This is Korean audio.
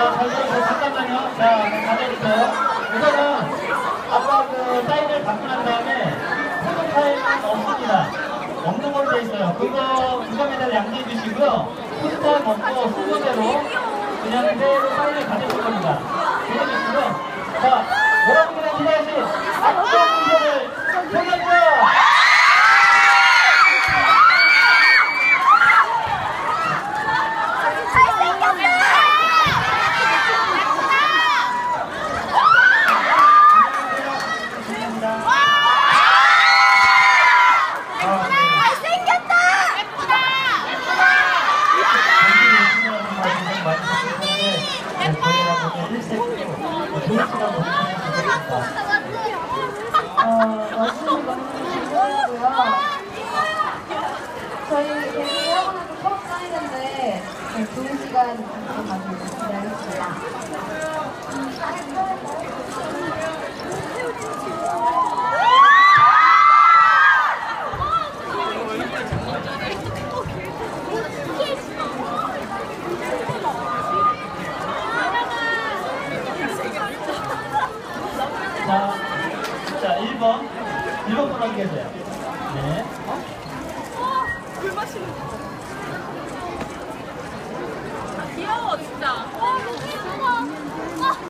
자, 잠깐만요. 자, 가져주세요. 우선은 아까 그 사인을 받고 난 다음에 포토 타임은 없습니다. 없는 걸로 돼 있어요. 그거 부감에다 양지해 주시고요. 포토 타임 없고 순서대로 그냥 그대로 사인을 가져줄 겁니다. 그려주시고요. 자, 여러분들의 기대하신 악성 미션을 펼쳐주세요. 어, 말씀이 너무 감사하고요. 저희 하고 나서 처음 사인인데 네, 좋은 시간 좀 가지고 기대하겠습니다. 자, 자, 1번. 1번 분 확인해주세요. 네. 물 마시는 거.